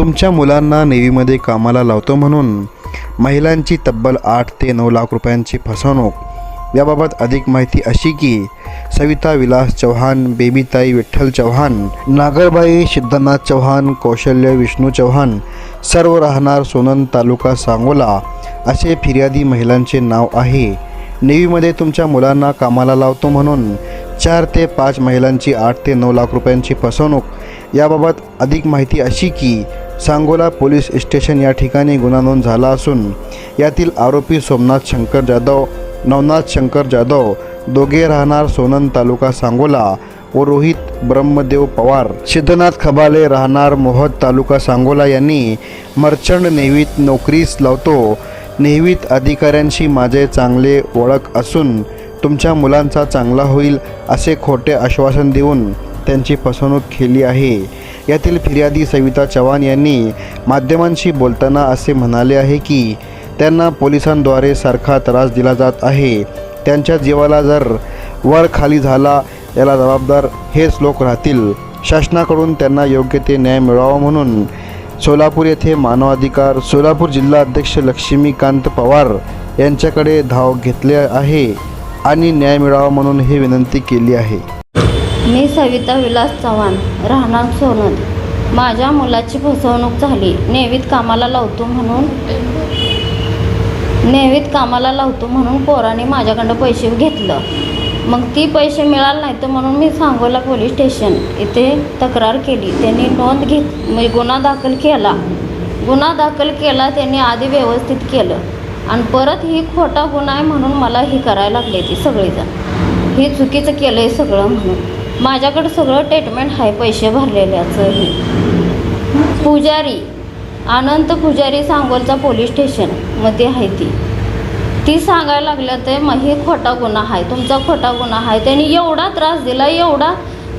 तुमच्या मुलांना नेव्हीमध्ये कामाला लावतो म्हणून महिलांची तब्बल आठ ते नऊ लाख रुपयांची फसवणूक. याबाबत अधिक माहिती अशी की सविता विलास चव्हाण बेबीताई विठ्ठल चव्हाण नागरबाई सिद्धनाथ चव्हाण कौशल्य विष्णू चव्हाण सर्व राहणार सोनन तालुका सांगोला असे फिर्यादी महिलांचे नाव आहे. नेव्हीमध्ये तुमच्या मुलांना कामाला लावतो म्हणून चार ते पाच महिलांची आठ ते नऊ लाख रुपयांची फसवणूक. याबाबत अधिक माहिती अशी की सांगोला पोलीस स्टेशन या ठिकाणी गुन्हा नोंद झाला असून यातील आरोपी सोमनाथ शंकर जाधव नवनाथ शंकर जाधव दोघे राहणार सोनन तालुका सांगोला व रोहित ब्रह्मदेव पवार. सिद्धनाथ खबाले राहणार मोहद तालुका सांगोला यांनी मर्चंट नेव्हीत नोकरीस लावतो. नेव्हीत अधिकाऱ्यांशी माझे चांगले ओळख असून तुमच्या मुलांचा चांगला होईल असे खोटे आश्वासन देऊन त्यांची फसवणूक केली आहे. यातील फिर्यादी सविता चव्हाण यांनी माध्यमांशी बोलताना असे म्हणाले आहे की त्यांना पोलिसांद्वारे सारखा त्रास दिला जात आहे. त्यांच्या जीवाला जर वर खाली झाला याला जबाबदार हेच लोक राहतील. शासनाकडून त्यांना योग्य ते न्याय मिळावा म्हणून सोलापूर येथे मानवाधिकार सोलापूर जिल्हा अध्यक्ष लक्ष्मीकांत पवार यांच्याकडे धाव घेतले आहे आणि न्याय मिळावा म्हणून हे विनंती केली आहे. मी सविता विलास चव्हाण राहणार सोनद माझ्या मुलाची फसवणूक झाली. नेवीत कामाला लावतो म्हणून नेहमीत कामाला लावतो म्हणून पोराने माझ्याकडं पैसे घेतलं. मग ती पैसे मिळाले नाही तर म्हणून मी सांगोला पोलीस स्टेशन इथे तक्रार केली. त्यांनी नोंद घेत म्हणजे गुन्हा दाखल केला. गुन्हा दाखल केला त्यांनी आधी व्यवस्थित केलं. आणि परत ही खोटा गुन्हा आहे म्हणून मला ही करायला लागली ती सगळीजण. हे चुकीचं केलं आहे सगळं म्हणून. माझ्याकडं सगळं ट्रीटमेंट आहे पैसे भरलेल्याचं हे पुजारी अनंत पुजारी सांगोलचा पोलीस स्टेशनमध्ये आहे ती. ती सांगायला लागल्या ते मग हे खोटा गुन्हा आहे तुमचा खोटा गुन्हा आहे त्यांनी एवढा त्रास दिला एवढा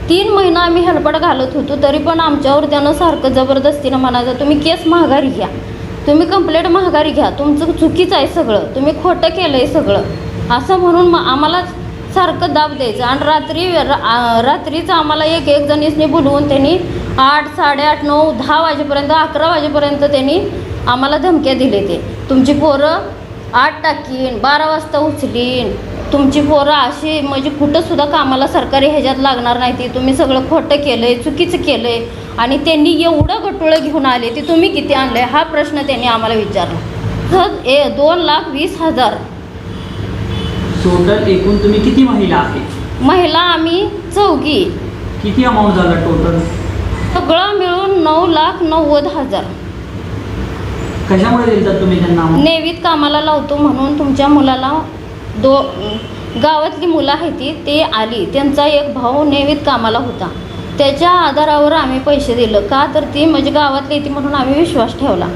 तीन महिना आम्ही हेलपड घालत होतो तरी पण आमच्यावर त्यानं सारखं जबरदस्तीनं म्हणायचं तुम्ही केस महागारी घ्या. तुम्ही कंप्लेंट महागारी घ्या. तुमचं चुकीचं आहे सगळं. तुम्ही खोटं केलं आहे सगळं. असं म्हणून मग आम्हाला सारखं दाब द्यायचं. आणि रात्री रा- रात्रीचं आम्हाला एक एक जणीसनी बोलवून त्यांनी आठ साडेआठ नऊ दहा वाजेपर्यंत अकरा वाजेपर्यंत त्यांनी आम्हाला धमक्या दिले ते. तुमची पोरं आठ टाकीन बारा वाजता उचलीन. तुमची पोरं अशी म्हणजे कुठंसुद्धा कामाला सरकारी ह्याच्यात लागणार नाही ती. तुम्ही सगळं खोटं केलं आहे चुकीचं केलं आहे आणि त्यांनी एवढं गटुळं घेऊन आले ते तुम्ही किती आणलं आहे हा प्रश्न त्यांनी आम्हाला विचारला. तर ए दोन लाख वीस हजार. टोटल एकूण तुम्ही किती महिला आहे महिला आम्ही चौघी. किती अमाऊंट झाला टोटल सगळं मिळून नऊ लाख नव्वद हजार. कशामुळे दिलतात तुम्ही त्यांना amount? नेवीत कामाला लावतो म्हणून तुमच्या मुलाला दो गावातली मुलं आहे ती ते आली. त्यांचा एक भाऊ नेवीत कामाला होता. त्याच्या आधारावर आम्ही पैसे दिलं. का तर ती म्हणजे गावातली ती म्हणून आम्ही विश्वास ठेवला.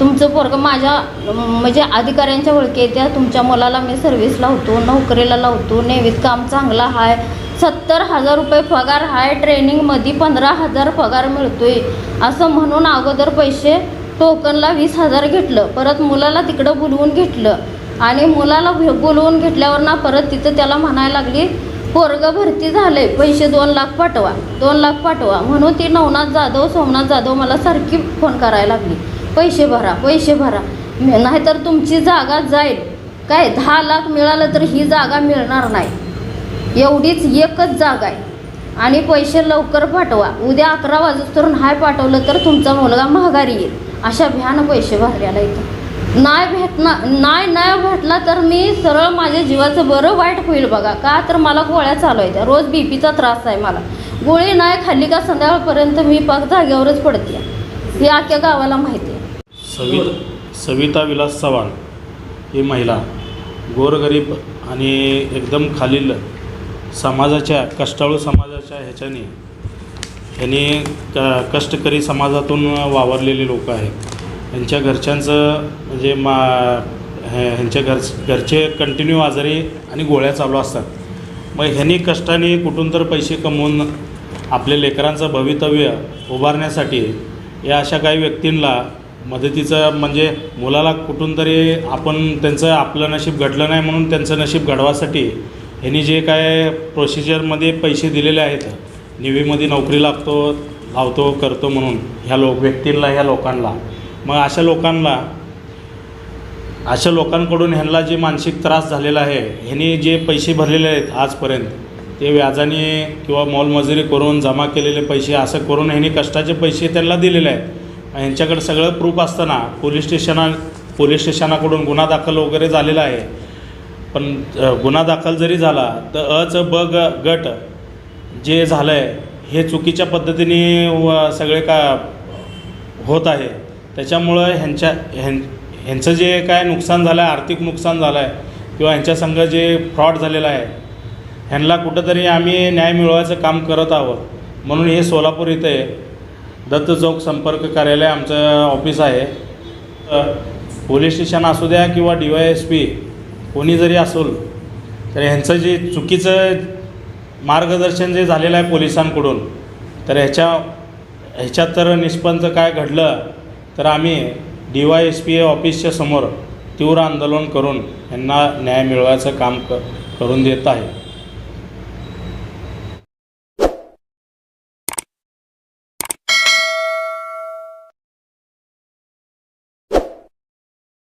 तुमचं पोरगं माझ्या म्हणजे अधिकाऱ्यांच्या ओळखी त्या तुमच्या मुलाला मी सर्व्हिस लावतो नोकरीला लावतो. नेहमीच काम चांगलं आहे सत्तर हजार रुपये पगार आहे ट्रेनिंगमध्ये पंधरा हजार पगार मिळतोय. असं म्हणून अगोदर पैसे टोकनला वीस हजार घेतलं. परत मुलाला तिकडं बोलवून घेतलं. आणि मुलाला बोलवून घेतल्यावर ना परत तिथं त्याला म्हणायला लागली पोरगं भरती झाले पैसे दोन लाख पाठवा. दोन लाख पाठवा. म्हणून ती नवनाथ जाधव सोमनाथ जाधव मला सारखी फोन करायला लागली. पैसे भरा पैसे भरा. नाहीतर तुमची जागा जाईल. काय दहा लाख मिळालं तर ही जागा मिळणार नाही. एवढीच एकच जागा आहे. आणि पैसे लवकर पाठवा. उद्या अकरा वाजता हाय पाठवलं तर तुमचा मुलगा महागारी येईल. अशा भ्यानं पैसे भरलेला इथं. नाही भेटणार नाही नाही भेटला तर मी सरळ माझ्या जीवाचं बरं वाईट होईल बघा. का तर मला गोळ्या चालू आहेत. रोज बी पीचा त्रास आहे मला. गोळी नाही खाल्ली का संध्याकाळपर्यंत मी पाक जागेवरच पडते. हे अख्ख्या गावाला माहिती सवि सविता विलास चव्हाण ही महिला गोरगरीब आणि एकदम खालील समाजाच्या कष्टाळू समाजाच्या ह्याच्याने ह्यांनी क कष्टकरी समाजातून वावरलेले लोक आहेत. ह्यांच्या घरच्यांचं म्हणजे मा हे- ह्यांच्या घर घरचे कंटिन्यू आजारी आणि गोळ्या चालू असतात. मग ह्यांनी कष्टाने कुठून तर पैसे कमवून आपल्या लेकरांचं भवितव्य उभारण्यासाठी या अशा काही व्यक्तींना मदतीचं म्हणजे मुलाला कुठून तरी आपण त्यांचं आपलं नशीब घडलं नाही म्हणून त्यांचं नशीब घडवासाठी ह्यांनी जे काय प्रोसिजरमध्ये पैसे दिलेले आहेत नेव्हीमध्ये नोकरी लागतो लावतो करतो म्हणून ह्या लोक व्यक्तींना ह्या लोकांना. मग अशा लोकांना अशा लोकांकडून ह्यांना जे मानसिक त्रास झालेला आहे ह्यांनी जे पैसे भरलेले आहेत आजपर्यंत ते व्याजाने किंवा मोलमजुरी करून जमा केलेले पैसे असं करून ह्यांनी कष्टाचे पैसे त्यांना दिलेले आहेत. यांच्याकडे सगळं प्रूफ असताना पोलीस स्टेशना पोलीस स्टेशनाकडून गुन्हा दाखल वगैरे झालेला आहे. पण गुन्हा दाखल जरी झाला तर अच ब ग गट जे झालं आहे हे चुकीच्या पद्धतीने व सगळे का होत आहे. त्याच्यामुळं ह्यांच्या ह्यां ह्यांचं जे काय नुकसान झालं आहे आर्थिक नुकसान झालं आहे किंवा ह्यांच्या संघ जे फ्रॉड झालेला आहे ह्यांना कुठंतरी आम्ही न्याय मिळवायचं काम करत आहोत. म्हणून हे सोलापूर इथे दत्त चौक संपर्क कार्यालय आमचं ऑफिस आहे. पोलीस स्टेशन असू द्या किंवा डी वाय एस पी कोणी जरी असेल तर ह्यांचं जे चुकीचं मार्गदर्शन जे झालेलं आहे पोलिसांकडून तर ह्याच्या ह्याच्यात तर निष्पंच काय घडलं तर आम्ही डी वाय एस पी ऑफिसच्या समोर तीव्र आंदोलन करून यांना न्याय मिळवायचं काम क करून देत आहे.